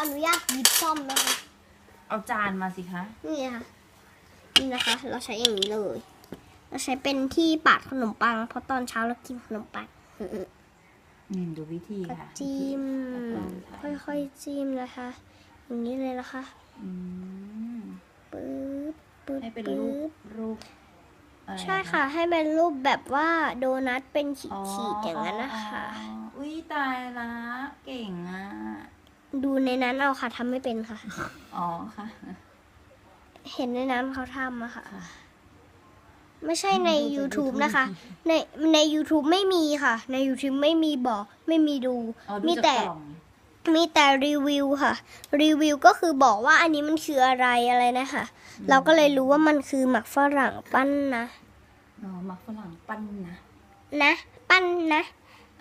อนุญาตหยิบซ่อมนะคะ เอาจานมาสิคะ นี่ค่ะนี่นะคะ เราใช้อย่างนี้เลย เราใช้เป็นที่ปาดขนมปัง เพราะตอนเช้าเรากินขนมปังนี่ดูวิธีก็ค่ะ จิ้มวิธีค่อยๆจิ้มนะคะ อย่างนี้เลยนะคะอืมปึ๊บปึ๊บให้เป็นปึ๊รูปบรูปอะไรใช่ค่ะ ให้เป็นรูปแบบว่าโดนัทเป็นขีอ๋อดๆอย่างนั้นนะคะอ๋ออุ้ยตายละ เก่งอะ ดูในนั้นเอาค่ะทำไม่เป็นค่ะ อ๋อค่ะ เห็นในนั้นเขาทำอะค่ะค่ะไม่ใช่ในดูจาก YouTube YouTube นะคะ ในใน YouTube ไม่มีค่ะ ใน YouTube ไม่มีบอก ไม่มีดู อ๋อดูมีจากแต่ กล่องมีแต่รีวิวค่ะ รีวิวก็คือบอกว่าอันนี้มันคืออะไรอะไรนะคะ เราก็เลยรู้ว่ามันคือหมักฝรั่งปั้นนะ อ๋อหมักฝรั่งปั้นนะ นะ ปั้นนะ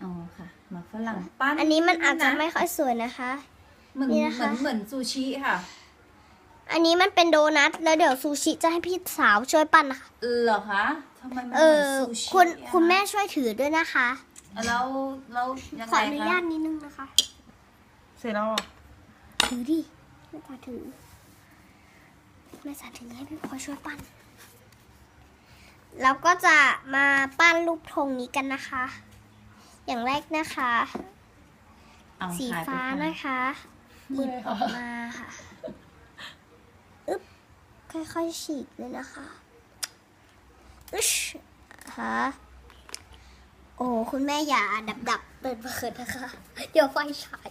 อ๋อค่ะหมักฝรั่งปั้นอันนี้มันอาจจะไม่นค่อยสวยนะคะ เหมือนนี่เหนะคะมือนเหมือนซูชิค่ะ อันนี้มันเป็นโดนัทแล้วเดี๋ยวซูชิจะให้พี่สาวช่วยปั้นนะคะ เหรอคะทำไมมันเอเหมือนอซูชิคุณอะคุณแม่ช่วยถือด้วยนะคะแล้วแล้วยังขอไงอนุคะญาตนิดนึงนะคะ เสร็จแล้วเหรอถือดิแม่จ๋าถือแม่จ๋าถือให้พี่พลอยช่วยปั้นเราก็จะมาปั้นรูปธงนี้กันนะคะ อย่างแรกนะคะ เอาสีถ่ยไปฟ้าค่ะนะคะ หยิบออกมาค่ะอึ๊บค่อยๆฉีกเลยนะคะอึชค่ะโอ้คุณแม่อย่าดับดับๆเปิดเปิดนะคะ เดี๋ยวไฟฉาย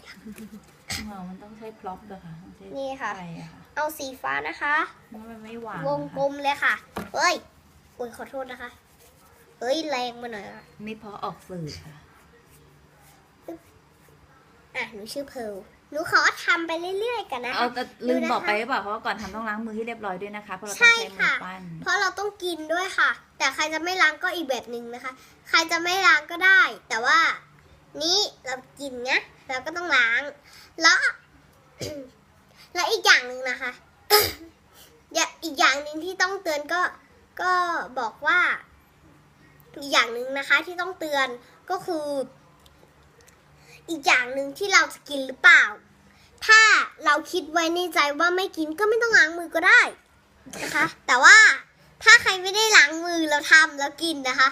เออมันต้องใช้พร็อพด้วยค่ะต้องใช้นี่ค่ะไฟอะค่ะ เอาสีฟ้านะคะเพราะมันไม่หวานวงกลมเลยค่ะเฮ้ยโอ้ยขอโทษนะคะเฮ้ยแรงมาหน่อยค่ะไม่เพราะออกสื่อค่ะอะหนูชื่อเพร์ล หนูขอทำไปเรื่อยๆกันนะเอาคะ แต่ลืมดูนะคะ บอกไปหรือเปล่าเพราะว่าก่อนทำต้องล้างมือให้เรียบร้อยด้วยนะคะเพราะเราต้อใช่งใช้มือค่ะ ปั้นเพราะเราต้องกินด้วยค่ะ แต่ใครจะไม่ล้างก็อีกแบบหนึ่งนะคะ ใครจะไม่ล้างก็ได้ แต่ว่า นี้เรากินนะเราก็ต้องล้าง แล้ว แล้วอีกอย่างหนึ่งนะคะ อย่าอีกอย่างหนึ่งที่ต้องเตือนก็ ก็บอกว่า อีกอย่างหนึ่งนะคะ ที่ต้องเตือนก็คือ อีกอย่างหนึ่งที่เราจะกินหรือเปล่า ถ้าเราคิดไว้ในใจว่าไม่กินก็ไม่ต้องล้างมือก็ได้นะคะ แต่ว่าถ้าใครไม่ได้ล้างมือแล้วทำแล้วกินนะคะ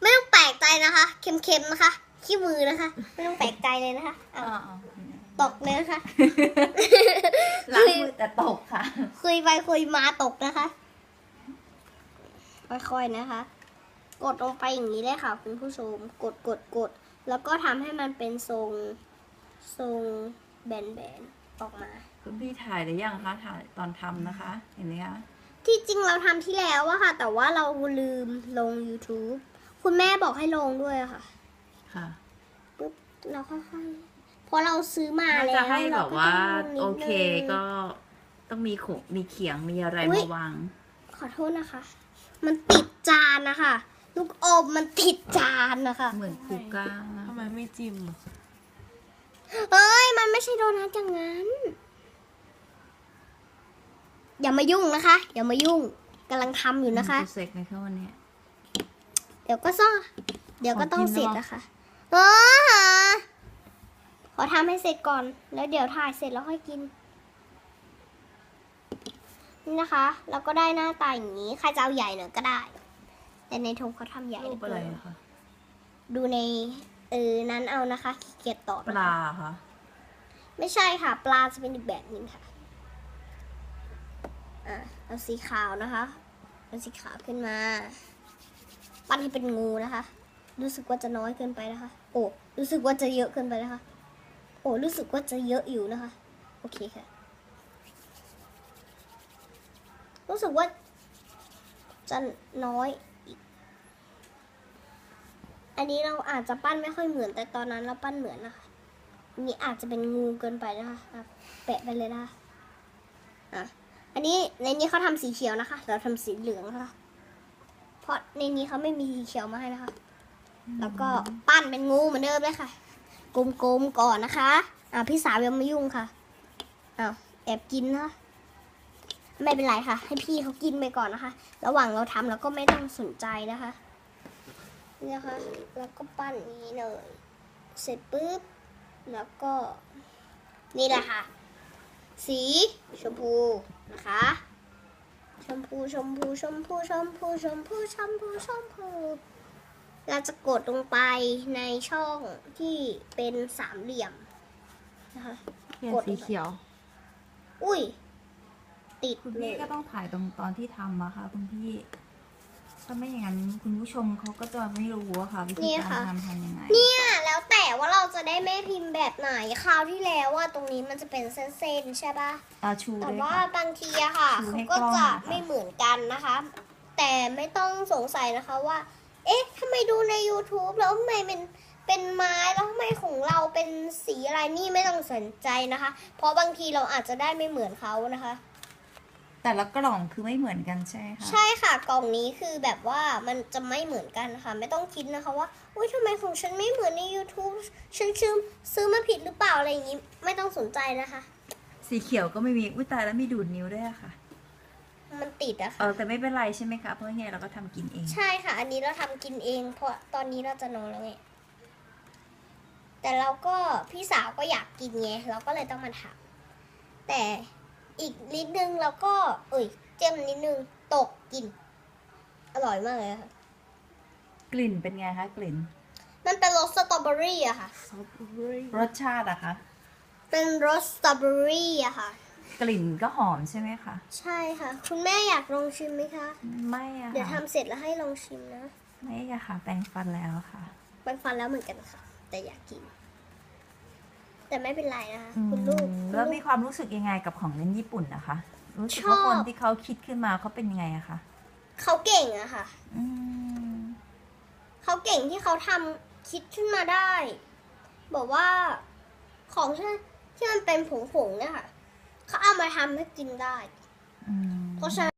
ไม่ต้องแปลกใจนะคะ เค็มๆนะคะขี้มือนะคะ ไม่ต้องแปลกใจเลยนะคะอ๋เอาอตกเลยนะคะ ล้างมือแต่ตกค่ะ คุยไปคุยมาตกนะคะค่อยๆนะคะ กดลงไปอย่างนี้เลยค่ะคุณผู้ชม กดกดกด แล้วก็ทำให้มันเป็นทรงทรงแบนๆออกมา คุณพี่ถ่ายหรือยังคะถ่ายตอนทำนะคะ เห็นไหมคะที่จริงเราทำที่แล้วอะค่ะ แต่ว่าเราลืมลง YouTube คุณแม่บอกให้ลงด้วยอะค่ะค่ะปุ๊บเราค่อยๆเพราะเราซื้อมาถ้าแล้วจะให้แบเราบก็ว่าต้องลงนิดโอเคนึงก็ต้องมีขงมีเขียงมีอะไรอุ๊ยมาวาง ขอโทษนะคะ มันติดจานนะคะ ลูกอมมันติดจานนะคะเหมือนคูก้าทำไมไม่จิ้มอะเอ้ย มันไม่ใช่โดนัทอย่างนั้น อย่ามายุ่งนะคะ อย่ามายุ่งกำลังทำอยู่นะคะจเสร็จไหมคะวันนี้เดี๋ยวก็ซ่อเดี๋ยวก็ต้องขอกินเสร็จได้ปะนะคะเออขอทำให้เสร็จก่อน แล้วเดี๋ยวถ่ายเสร็จแล้วค่อยกิน นี่นะคะแล้วก็ได้หน้าตาอย่างนี้ ใครจะเอาใหญ่หน่อยก็ได้ แต่ในธงเขาทำใหญ่รูปอะไรอะคะดูในเออนั้นเอานะคะขี้เกียจต่อปนะคะลาค่ะไม่ใช่ค่ะ ปลาจะเป็นอีกแบบหนึงค่ะ อะเอาสีขาวนะคะเอาสีขาวขึ้นมา ปั้นให้เป็นงูนะคะ รู้สึกว่าจะน้อยเกินไปนะคะ โอ้รู้สึกว่าจะเยอะเกินไปนะคะ โอ้รู้สึกว่าจะเยอะอยู่นะคะ โอเคค่ะ รู้สึกว่าจะน้อย อันนี้เราอาจจะปั้นไม่ค่อยเหมือนแต่ตอนนั้นเราปั้นเหมือนนะคะอันนี้อาจจะเป็นงูเกินไปนะคะแปะไปเลยนะคะอะอันนี้ในนี้เขาทำสีเขียวนะคะ เราทำสีเหลืองนะคะเพราะในนี้เขาไม่มีสีเขียวมาให้นะคะ แล้วก็ปั้นเป็นงูเหมือนเดิมเลยค่ะกลมๆก่อนนะคะ อ่าพี่สาวยังไม่ยุ่งค่ะอ้าวแอบกินนะไม่เป็นไรค่ะ ให้พี่เขากินไปก่อนนะคะ ระหว่างเราทำเราก็ไม่ต้องสนใจนะคะ นี่นะคะแล้วก็ปั้นอย่างนี้เลย เสร็จปุ๊บ แล้วก็ นี่แหละค่ะ สีชมพูนะคะ ชมพูชมพูชมพูชมพูชมพูชมพูชมพูเราจะกดลงไปในช่องที่เป็นสามเหลี่ยมนะคะเปลี่ยนกดสีเขียว อุ้ย ติดคุณเลพี่ยก็ต้องถ่ายตรงตอนที่ทำอะค่ะคุณพี่ ถ้าไม่อย่างนั้นคุณผู้ชมเขาก็จะไม่รู้อะค่ะวิธีการทำทำยังไง เนี่ยแล้วแต่ว่าเราจะได้แม่พิมพ์แบบไหนคราวที่แล้วว่าตรงนี้มันจะเป็นเส้นๆใช่ปะอาชูแต่ด้วยว่าค่ะ บางทีอะค่ะชูให้เขาก็กล้องจะนะคะ ไม่เหมือนกันนะคะ แต่ไม่ต้องสงสัยนะคะว่า เอ๊ะทำไมดูใน YouTube แล้วทำไมเป็นเป็นไม้แล้วทำไมของเราเป็นสีอะไรนี่ไม่ต้องสนใจนะคะ เพราะบางทีเราอาจจะได้ไม่เหมือนเขานะคะ แต่ละกล่องคือไม่เหมือนกันใช่ไหมคะใช่ค่ะกล่องนี้คือแบบว่ามันจะไม่เหมือนกันนะคะไม่ต้องคิดนะคะว่าอุ้ยทำไมของฉันไม่เหมือนใน YouTube ฉันซื้อซื้อมาผิดหรือเปล่าอะไรอย่างนี้ ไม่ต้องสนใจนะคะ สีเขียวก็ไม่มีอุ้ยตายแล้วมีดูดนิ้วด้วยอะค่ะมันติดอะเอค่ะ อแต่ไม่เป็นไรใช่ไหมคะเพราะยังไงเราก็ทำกินเอง ใช่ค่ะ อันนี้เราทำกินเอง เพราะตอนนี้เราจะนอนแล้วไง แต่เราก็พี่สาวก็อยากกินไง เราก็เลยต้องมาทำแต่ อีกนิดนึงเราก็เอ้ยเจ้มนิดนึงตกกินอร่อยมากเลยค่ะ กลิ่นเป็นไงคะกลิ่นมันเป็นรสสตรอเบอรี่อะค่ะ รสชาติอะคะเป็นรสสตรอเบอรี่อะค่ะ กลิ่นก็หอมใช่ไหมคะใช่ค่ะ คุณแม่อยากลองชิมไหมคะ ไม่อะเดี๋ยวค่ะทำเสร็จแล้วให้ลองชิมนะไม่อะค่ะแปรงฟันแล้วค่ะมันฟันแล้วเหมือนกันค่ะ แต่อยากกิน แต่ไม่เป็นไรนะคะอืมคุณลูก แล้วคุณมีลูกความรู้สึกยังไงกับของเล่นญี่ปุ่นนะคะ รู้สึกชอบว่าคนที่เขาคิดขึ้นมาเขาเป็นยังไงอะคะเขาเก่งอะค่ะอืมเขาเก่งที่เขาทำคิดขึ้นมาได้ บอกว่าของที่ที่มันเป็นผงๆเนี่ยค่ะเขาเอามาทำให้กินได้อืมเพราะฉะนั้น